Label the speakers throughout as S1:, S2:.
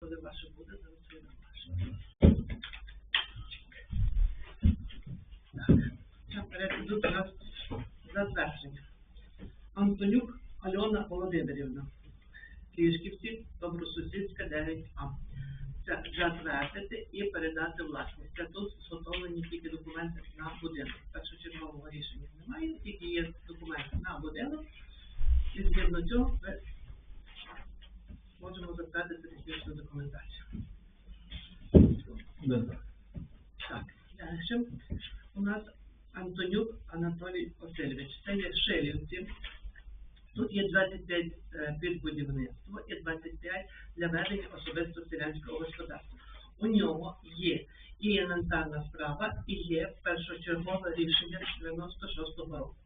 S1: Коли ваше буде, зараз вийде ваше. Так, йдуть нас затвердження. Антонюк Альона Володимирівна. Кишківці, Добросусідська, 9А. Це затвердити і передати власність. Це тут зготовлені тільки документи на будинок. Першочергового рішення немає, тільки є документи на будинок. І згідно цього можемо затвердити технічну документацію. Так, далі у нас Антонюк Анатолій Васильович. Це є Шилівці. Тут є 25 е, під будівництво і 25 для ведення особисто селянського господарства. У нього є і інвентарна справа, і є першочергове рішення 96-го року.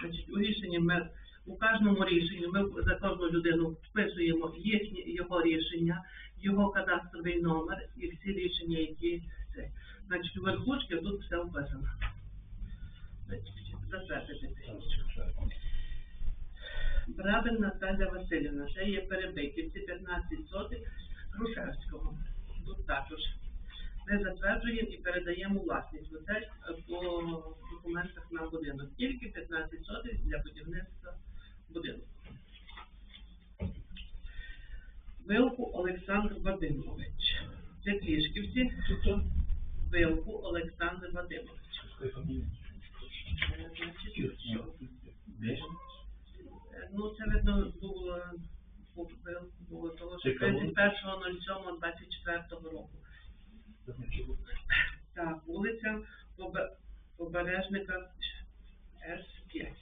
S1: Значить, у рішенні ми у кожному рішенні ми за кожну людину вписуємо їхнє його рішення, його кадастровий номер і всі рішення, які це. Значить, у верхушці тут все вписано. Затвердити. Брабин Наталя Васильівна, це є Перебиківці, 15 сотих Грушевського. Тут також. Ми затверджуємо і передаємо власність. Оце е, по документах на будинок. Тільки 15 сотих для будівництва будинку. Вилку Олександр Вадимович. Це Клішківці. Вилку Олександр Вадимович. Е, Ну, це видно було, було, того, що
S2: Це кого?
S1: 31.07.24 року. Так, вулиця Побережника С5.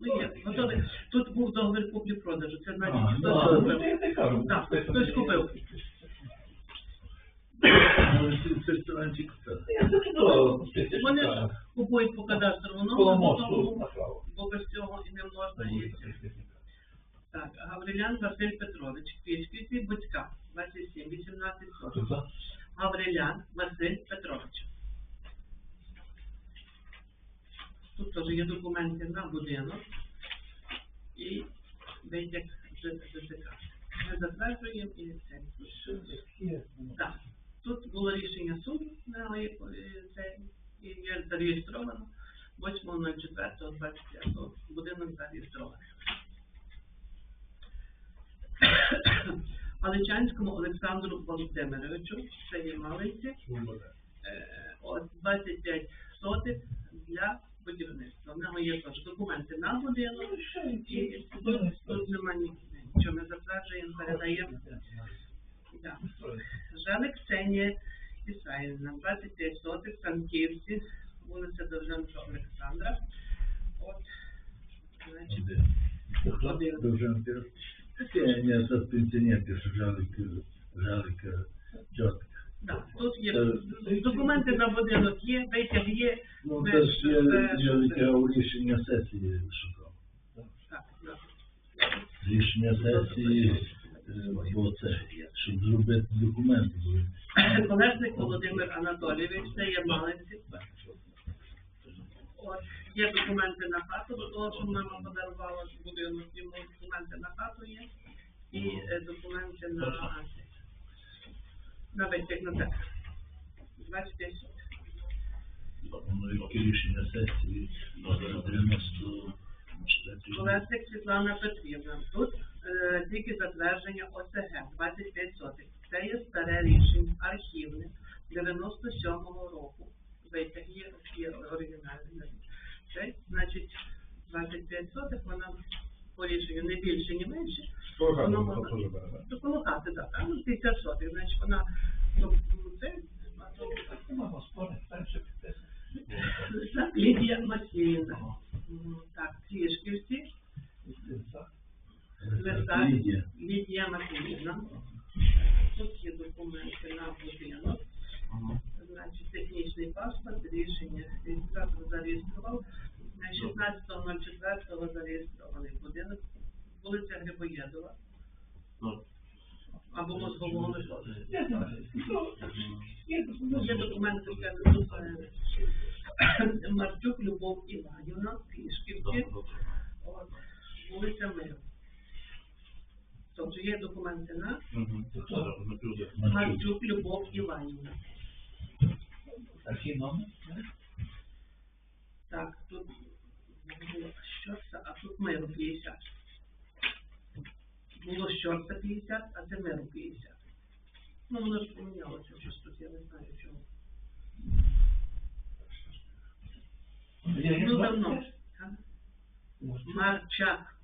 S1: Ну, є, готовий. Тут був договір куплі-продажу. Це значить,
S2: А,
S1: хтось
S2: ну,
S1: купив.
S2: ну, я не кажу.
S1: Так, хтось купив. Вони ж купують по кадастровому
S2: Коло
S1: номеру,
S2: мосту
S1: тому-
S2: направо.
S1: бо без цього і не можна і Так, Гаврилян Василь Петрович, Київський Буцька, 27, 18 сотень. Гаврилян Василь Петрович. Тут теж є документи на будинок і витяг з ДТК. Ми затверджуємо і це. Так. Тут було рішення суду, яке- це є зареєстровано 8.04.25 будинок зареєстрований. Аличанському Олександру Володимировичу, це є Малинці, е, от 25 сотих для будівництва. В нього є теж документи на будинок, і тут, тут немає нічого. Ми затверджуємо, передаємо. Да. Желик Ксенія Ісаївна, 25 сотих, Санківці, вулиця Довженка Олександра. От, значить, один.
S3: Не, это пенсионер, пишет, жалик, жалик, чётко.
S1: Да, тут є
S3: Е,
S1: документи на будинок є, витяг є.
S3: Ну, це
S1: ж це?
S3: у рішення сесії шукав.
S1: Так, да.
S3: Рішення сесії, е, бо це, щоб зробити документи.
S1: Колесник Володимир Анатолійович, це є Малинці. От, є документи на хату, до того, що мама подарувала будинок, йому документи на хату є, і е, документи на, на витяг на те. 25 сотень.
S3: Воно яке рішення сесії, 94
S1: Колесник Світлана Петрівна. Тут е, тільки затвердження ОСГ 25 сотих. Це є старе рішення, архівне 97-го року. Витяг є, є оригінальний. Це, значить, 25 сотих, вона по рішенню не більше, ні менше. Хати, так, там 50 сотих, значить вона, ну, це, Лідія Матвіївна. Так, Клішківці. Листа
S3: Лідія.
S1: Лідія Тут є документи на будинок. Значить, технічний паспорт, рішення реєстратор зареєстрував. На 16.04 зареєстрований будинок. Вулиця Грибоєдова. Або мозгового Миколи. Є документи це е, Любов Іванівна, Пішківці, вулиця Мир. Отже, є документи на Марчук Любов Іванівна. Так, тут було щорса, а тут миру 50. Було щорса 50, а це миру 50. Ну, воно ж помінялося щось тут, я не знаю чому. Ну, давно. Марчак.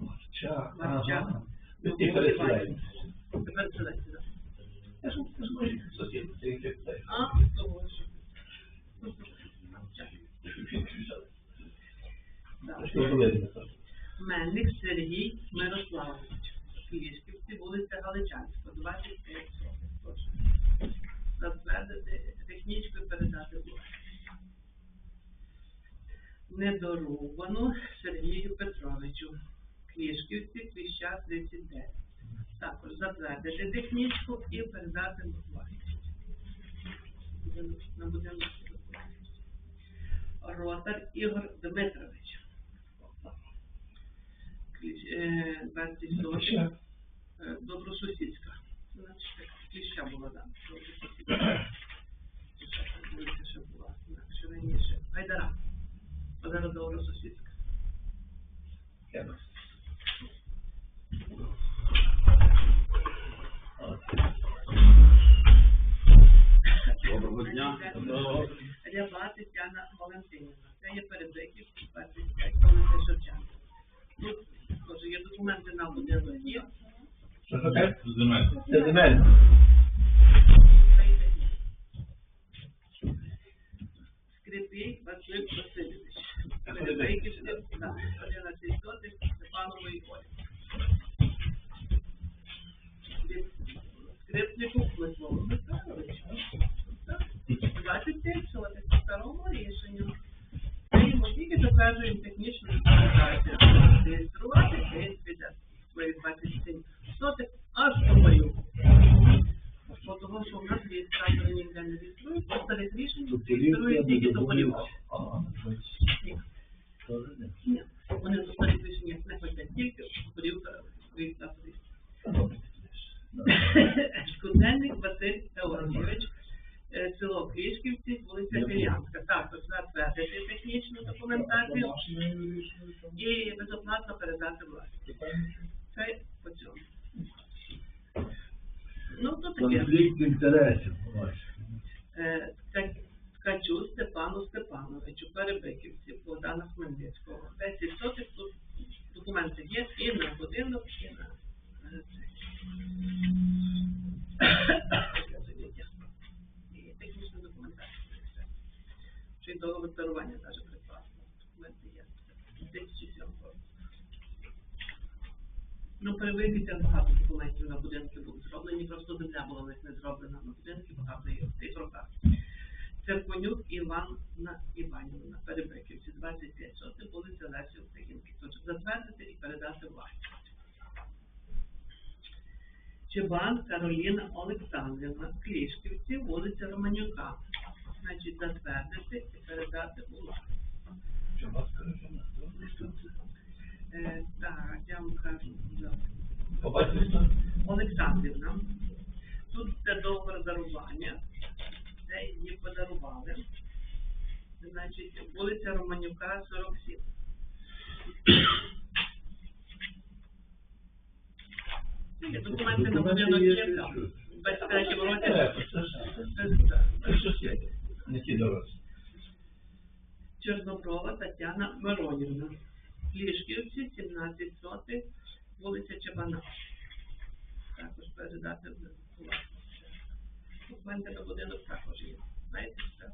S3: Марчак.
S1: Марчак. Любов
S3: Ти
S1: Тепер селекція.
S3: Я ж скажу, сусід, це яке питає.
S1: А, того ж. Марчак. Так.
S3: Що доведено?
S1: Мельник Сергій Мирославович. Київськівці, вулиця Галичанська, 25 сотень. Затвердити технічкою передати власність. Недорубану Сергію Петровичу. Клішківці, Кліща, 39. Також затвердити технічку і передати власність. Ротар Ігор Дмитрович. Е, 27, е, Добросусідська. Значить, так, кліща була, да. Добросусідська. Дивіться, що була інакше раніше. Гайдара. А Добросусідська.
S3: Як?
S2: Доброго дня.
S3: Доброго.
S1: Ряба Тетяна Валентинівна. Це є перебиків
S3: Що таке?
S2: Земель.
S3: Це земель.
S1: Скрипій Василь Васильович. Так, 11 сотих Степанової Олі. Скрипнику Миколу Михайловича. Так, 25 сотих по старому рішенню. Ми йому тільки доказуємо технічну документацію. Реєструвати цей піде своїх 27 сотих аж до мою. Бо того, що в нас реєстратори ніде не реєструють, по старих рішень реєструють тільки до полів. Ні.
S3: Тоже не.
S1: Ні, вони до старих рішень не хочуть тільки полів реєстраторів.
S3: Добре.
S1: Скуденник Василь Теорозович, е, село Клішківці, вулиця Філянська. Також затвердити технічну документацію і безоплатно передати власність. Це по цьому. Ну, то таке.
S3: Конфлікт інтересів. Ось.
S1: Е, Ткач- Ткачу Степану Степановичу, Перебиківці, Богдана Хмельницького. 10 сотих тут документи є і на будинок, і на технічна документація. Чи й договір дарування навіть придбати. Документи є. 2007 року. Ну, перевикися багато документів на будинки були зроблені, просто земля була в них не зроблена на будинки, багато є в тих роках. Церконюк Іванна Іванівна, Перебиківці, 25 сотень, вулиця Лесі Українки. Тож затвердити і передати власність. Чебан Кароліна Олександрівна, Клішківці, вулиця Романюка. Значить, затвердити і передати у власність.
S3: Що вас пережена?
S1: Е, так, я вам кажу.
S3: Побачите?
S1: Олександрівна. Тут це договор дарування. Це її подарували. Значить, вулиця Романюка, 47. Ні, Документи на будинок є там. В 23 році.
S3: Це
S1: це
S3: сусіди. Не ті дорослі.
S1: Чорноброва Тетяна Миронівна. Лішківці, 17 сотих, вулиця Чабана. Також передати в власність. Документи на будинок також є. Знаєте, все.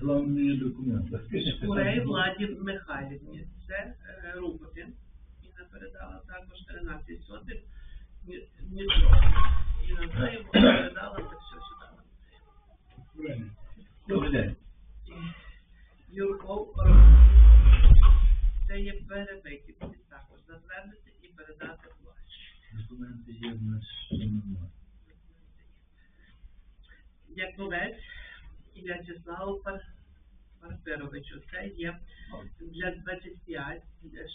S3: Головні документи.
S1: Шкурей Владі Михайлівні. Це е, Рубові. Інна передала також 13 сотих. Ні- Дніпро. І на неї передала це все сюди.
S3: Добрий день.
S1: Юрков Це є перебиті. Також затвердити і передати власність.
S3: Документи є в нас. що немає.
S1: Яковець і В'ячеслав Пар... Це є для 25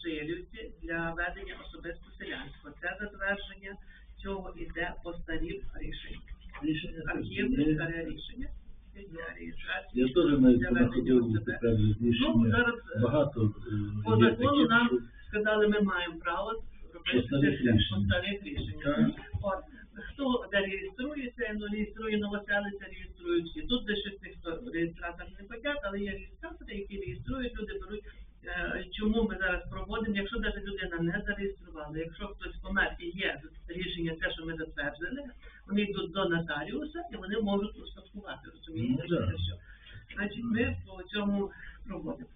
S1: шилівці для ведення особисто селянського. Це затвердження цього іде по старім рішенням.
S3: Рішення
S1: Архівне старе рішення.
S3: Я теж навіть тепер
S1: Ну,
S3: рішення.
S1: зараз е,
S3: Багато
S1: по
S3: е,
S1: закону нам сказали, ми маємо право робити
S3: По
S1: по рішеннях.
S3: Так.
S1: От, хто де реєструється, ну реєструє новоселиця, реєструють всі. Тут де щось ніхто реєстратор не хотять, але є реєстратори, які реєструють, люди беруть. Е, Чому ми зараз проводимо, якщо навіть людина не зареєструвала, якщо хтось помер і є рішення, те, що ми затвердили, вони йдуть до нотаріуса і вони можуть успадкувати, розумієте,
S3: Ну,
S1: що
S3: да.
S1: це все. Значить, ми по цьому проводимо.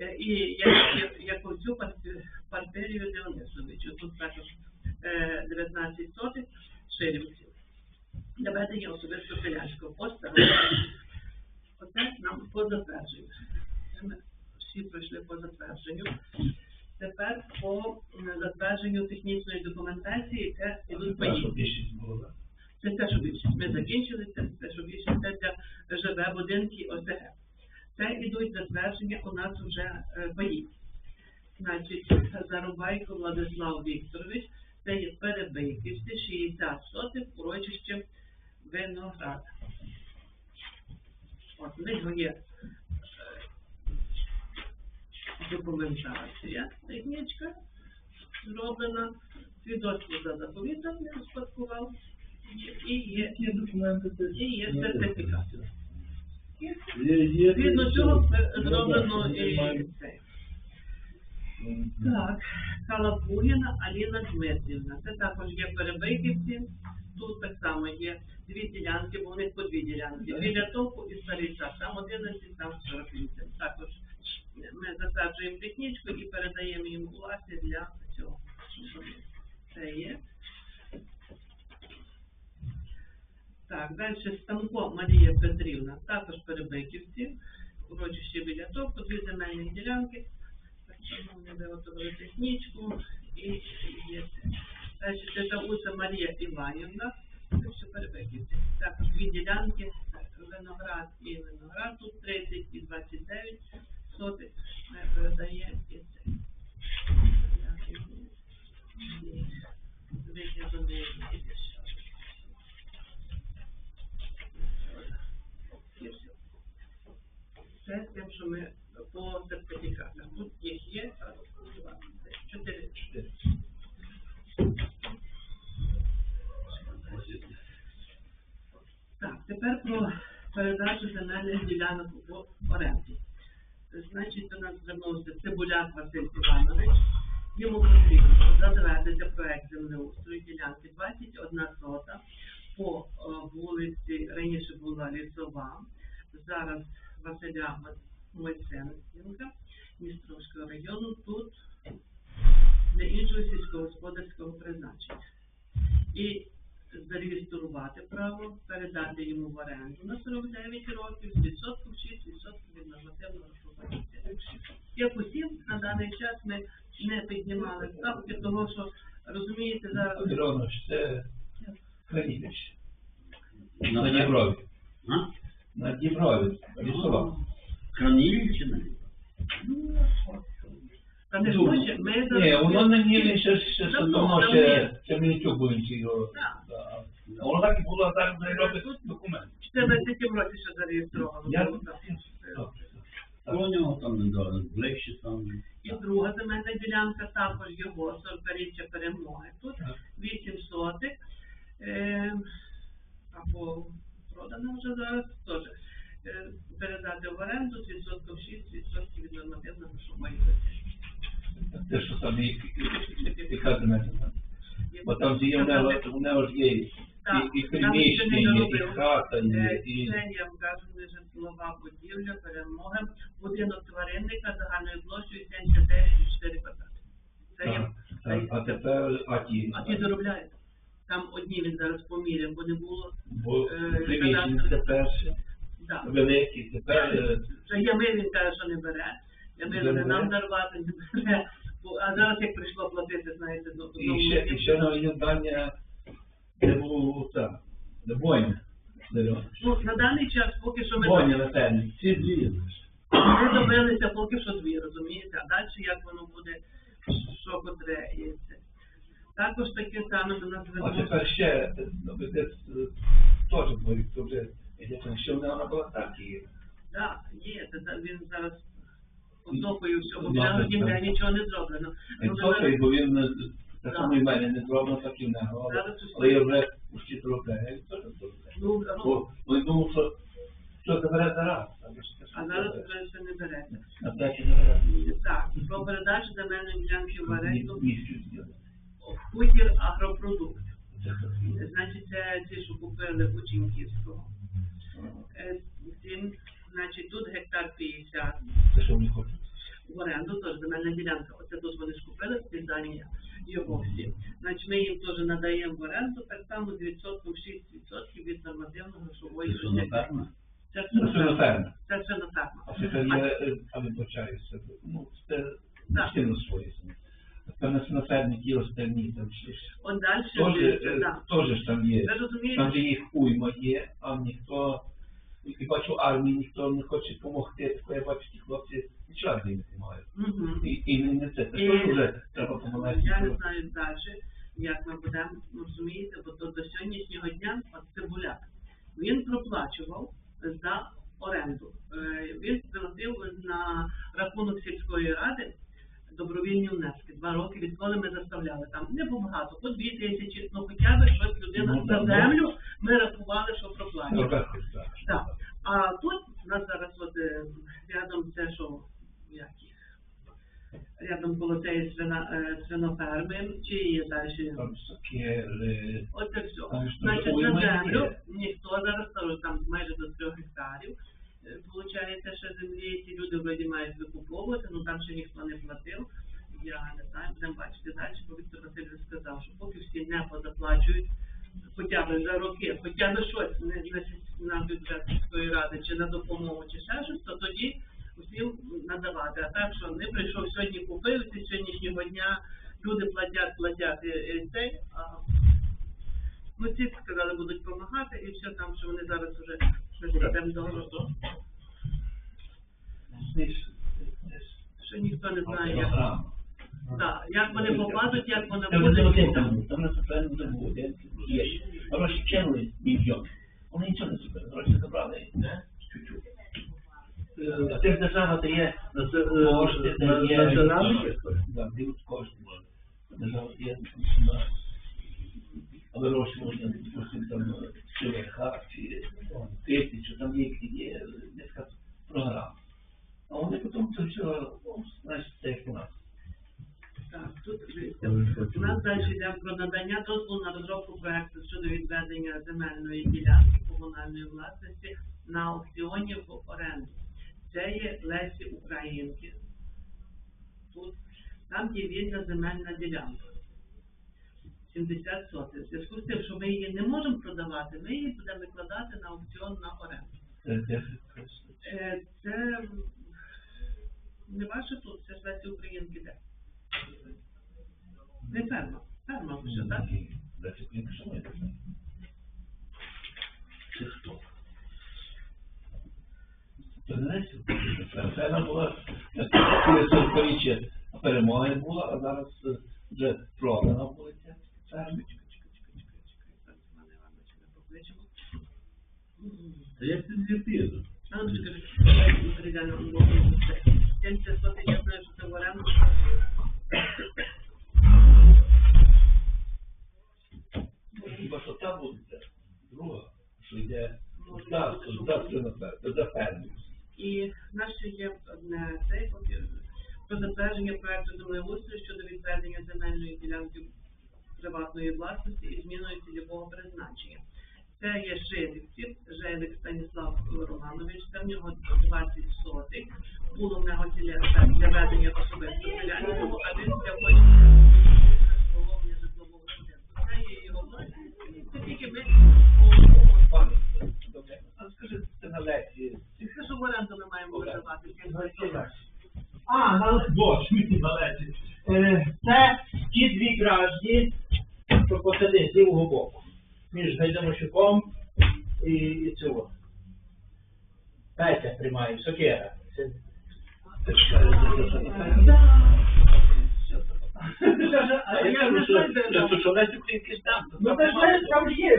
S1: Е, І як, оцю парти- партерію Діонисовичу, тут також е, 19 сотих ширівців для ведення особисто селянського постару. Оце нам по затвердженню. Ми всі пройшли по затвердженню. Тепер по затвердженню технічної документації це ідуть поїздки.
S2: більшість.
S1: Це те, що більше. Ми закінчили це, те, що більше це для ЖВ будинки ОСГ. Це ідуть затвердження у нас вже е, паїв. Значить, Зарубайко Владислав Вікторович, це є Перебийківці, 60 сотих, урочище Виноград. От, в нього є е, документація, технічка зроблена, свідоцтво за заповітом не успадкував, і є, і є. сертифікат. Згідно цього зроблено і. Так, Калапугіна Аліна Дмитрівна. Це також є перебийківці. Тут так само є дві ділянки, бо у них по дві ділянки. Біля Товку і Стариця. Там 11, там 48. Також ми засаджуємо технічку і передаємо їм у власність для цього. Це є. Так, далі Станко Марія Петрівна, також перебиківці, урочище біля Товку, дві земельні ділянки. Вони виготовили технічку і є. Далі це Тауса Марія Іванівна, це перебиківці. Також дві ділянки, виноград і виноград, тут 30 і 29 сотих ми передаємо і це. Вигляд І все. Це тим, що ми по сертифікатах. Тут їх є а, два, три, чотири. Так, тепер про передачу земельних ділянок в оренду. Значить, до нас звернувся Цибуляк Василь Іванович. Йому потрібно затвердити проект землеустрою ділянки 21 сота по е, вулиці, раніше була лісова, зараз Василя Мойсенка, Дністровського району, тут для іншого сільськогосподарського призначення. І зареєструвати право, передати йому в оренду на 49 років, з відсотком 6 відсотків від нормативного грошового Як усім, на даний час ми не піднімали ставки, того що, розумієте, зараз
S2: Петрович, це Кранівич.
S4: На
S2: На Дніпрові.
S4: А?
S2: На Дніпрові. Лісова.
S4: Кранівщина?
S1: та не
S2: Ну,
S1: хоче, ми
S2: Ні, воно на Нілі ще, ще, ще
S1: Давно,
S2: ще, інший його. А Воно так і було, а так не робить документ.
S1: в 14 році ще зареєстровано.
S2: Я-
S1: було, так.
S2: Так.
S4: У нього там недавно, ближче там.
S1: І друга земельна ділянка також його, 40-річчя перемоги. Тут
S2: Так.
S1: 8 сотих, е, або продана вже зараз теж. Е, передати в оренду з відсотком 6 відсотків від нормативного грошової витрати.
S2: Те, що там яка земельна. Бо там же є у нього ж є і, приміщення, і хата,
S1: Е,
S2: і, і
S1: Це я вам кажу, не житлова будівля, перемоги, будинок тваринника загальною площею 79,4 квадрати. Це я
S2: а тепер а ті.
S1: А ті заробляють. Там одні він зараз поміряв, бо не було.
S2: Бо
S1: е,
S2: це перше,
S1: Да.
S2: великі, тепер е,
S1: Вже ями він каже, що не бере. Ями
S2: Не
S1: не нам дарувати, не бере. Бо- А зараз як прийшло платити, знаєте, ну,
S2: і ще, і ще на їдання, де було це, де бойня.
S1: Ну, на даний час поки що ми
S2: бойня на темі.
S3: Ці дві.
S1: Ми добилися поки що дві, розумієте, а далі як воно буде, що котре це. Також таке саме до нас
S2: А тепер ще, ну, е, теж говорить, то вже, що вона була так і
S1: Так, є, це, він зараз потопою всього, бля,
S2: так,
S1: нічого не зроблено. Ну,
S2: бо він е, так
S1: Так.
S2: само і мене не зроблено, так і в нього. але- я вже почти зробив, теж зробив.
S1: Ну,
S2: Бо, бо я думав, що, що забере зараз.
S1: а зараз вже все не береться.
S2: На п'яті забере.
S1: Так, про передачу земельної ділянки в оренду
S2: зробити.
S1: в хутір агропродукт. Значить, це ті, що купили у Чінківського. Е, значить, тут гектар 50
S2: Це що вони хочуть.
S1: в оренду, теж земельна ділянка. Оце тут вони ж купили списання його всі. Значить, ми їм теж надаємо в оренду так само з відсотком 6% від нормативно-грошової
S4: Це що, на?
S1: Це все
S2: Ну,
S1: на
S2: це.
S1: Це ферму.
S2: А тепер я, е, а вибачаюся, ну, це
S1: Так.
S2: частина своє. Тепер на на фермі остальні, там ще ж.
S1: От далі,
S2: Теж,
S1: дивіться,
S2: е,
S1: так.
S2: теж ж там є.
S1: Ви
S2: Там
S1: розумієте?
S2: же їх уйма є, а ніхто, і бачу армії, ніхто не хоче допомогти, тако я бачу, ті хлопці нічого не мають.
S1: Мгм.
S2: І, і не це, це
S1: І-
S2: теж вже треба допомагати.
S1: Я не знаю далі, як ми будемо, ну, розумієте, бо то до сьогоднішнього дня от цибуляк. Він проплачував за оренду. Е, Він приносив на рахунок сільської ради добровільні внески. Два роки, відколи ми заставляли там. Не побагато, по дві тисячі, ну хоча б щось людина
S2: Ну,
S1: за землю ми рахували, що проплачує.
S2: Роберто, так.
S1: А тут у нас зараз от е, рядом це, що як їх, рядом коло цієї свина, е, свиноферми, чи є далі.
S2: Там
S1: Оце все. Значить, на землю ніхто зараз там майже до трьох гектарів. Е, Получається, що землі ці люди вроді мають викуповувати, ну там ще ніхто не платив. Я не знаю, будемо бачити далі, бо Віктор Васильович сказав, що поки всі не позаплачують, хоча б за роки, хоча б щось не сіль- на бюджет сільської ради, чи на допомогу, чи ще щось, то тоді усім надавати. А так, що не прийшов сьогодні купив, з сьогоднішнього дня люди платять, платять цей, а Ну, ці сказали, будуть допомагати, і все там, що вони зараз вже. Що ніхто не знає, як. Так, як вони попадуть, як буде.
S2: не один там, там на центральному забув, є. Гроші мільйон. Вони нічого не зробили, гроші забрали, не? Чуть-чуть. А тих держава дає кошти, дає.
S3: національний?
S2: Так, дають кошти. Держава є на але гроші можна, допустим, там, ЧВХ, чи тисячу, там є, є програм. А вони потім це все, ну, значить, це як у нас.
S1: Так, тут у нас далі йде про надання дозволу на розробку проекту щодо відведення земельної ділянки комунальної власності на аукціоні в оренду. Це є Лесі Українки. Тут там є вільна земельна ділянка. 70 сотень. В зв'язку з тим, що ми її не можемо продавати, ми її будемо викладати на аукціон на оренду.
S2: Це
S1: Е, Це не ваше тут, це ж Лесі Українки де. Не ферма. Ферма вже, так?
S2: Це хто? Вона була, перемоги була, а зараз е, вже продана була ця ферма.
S1: Зараз Івана Івановича ми покличемо.
S3: Та як ти звідти?
S1: А ну скажи, давай перейдемо на мову. 70 сотень, я знаю, що це в оренду.
S2: Хіба що там буде друга, що йде
S1: бути, що
S2: так,
S1: буде.
S2: це за ферму.
S1: І ще є одне поки- про затвердження проекту землеустрою щодо відведення земельної ділянки приватної власності і зміною цільового призначення. Це є Жилівці, Желик Станіслав Романович, це в нього 20 сотих. Було в нього для ведення особистого селянського, а він для обслуговування житлового будинку. Це є його власність. Це тільки ми
S2: добре. Скажи, це на лекції.
S1: Що в оренду ми маємо видавати.
S5: А, на бо, смітні балеті. Е, Це ті дві кражні, що посади з лівого боку. Між Гайдамощуком і, і цього. Петя приймає, сокира.
S2: Ти ж кажеш, що це не так. А я.
S5: Ну ж знаєш, там є.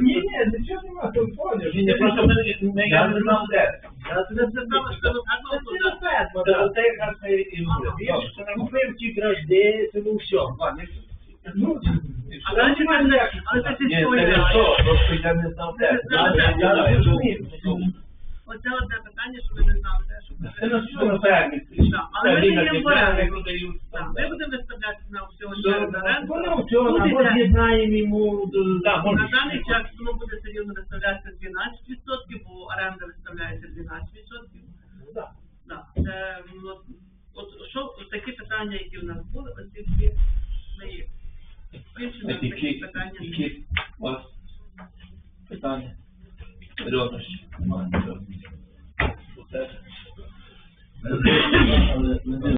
S5: Ні, ні, нічого нема, тут.
S2: Ні, просто не- я не знав де.
S1: Я тебе сказала, що
S5: Це не фетма,
S2: Це якраз і говоримо.
S5: Купив ті гражди, це був все. Ну,
S1: А далі мене, але це
S2: Ні, це не то, просто я не знав
S1: не
S2: Я- розумію.
S1: Оце одне питання, що ви не знали, те, що
S2: Це на що на?
S1: Але ми не є в. Ми будемо виставляти на аукціон через оренду.
S5: Воно все, або з'єднаємо йому.
S1: На даний час воно буде все рівно виставлятися 12%, бо оренда виставляється 12%.
S5: Да.
S1: Так, це, ну, от, що, от такі питання, які в нас були, оці всі ми є.
S2: Які,
S1: такі питання
S2: які у вас питання? Серйозності? Немає